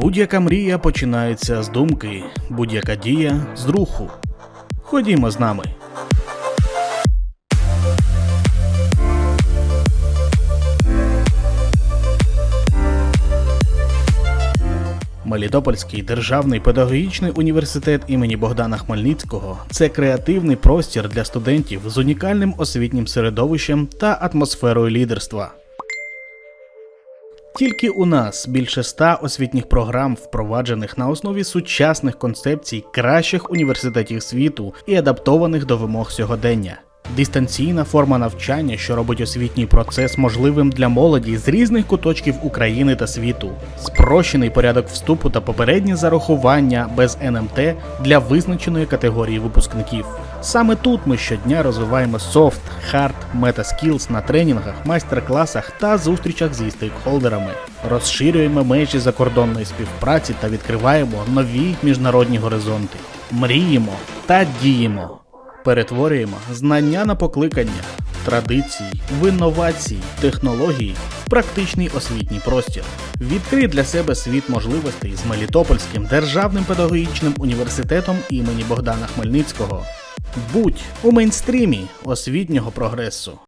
Будь-яка мрія починається з думки, будь-яка дія з руху. Ходімо з нами. Мелітопольський державний педагогічний університет імені Богдана Хмельницького це креативний простір для студентів з унікальним освітнім середовищем та атмосферою лідерства. Тільки у нас більше ста освітніх програм, впроваджених на основі сучасних концепцій кращих університетів світу і адаптованих до вимог сьогодення. Дистанційна форма навчання, що робить освітній процес можливим для молоді з різних куточків України та світу, спрощений порядок вступу та попереднє зарахування без НМТ для визначеної категорії випускників. Саме тут ми щодня розвиваємо софт, хард, мета-скілз на тренінгах, майстер-класах та зустрічах зі стейкхолдерами, розширюємо межі закордонної співпраці та відкриваємо нові міжнародні горизонти. Мріємо та діємо. Перетворюємо знання на покликання, традиції, в інновації, технології в практичний освітній простір. Відкрий для себе світ можливостей з Мелітопольським державним педагогічним університетом імені Богдана Хмельницького. Будь у мейнстрімі освітнього прогресу.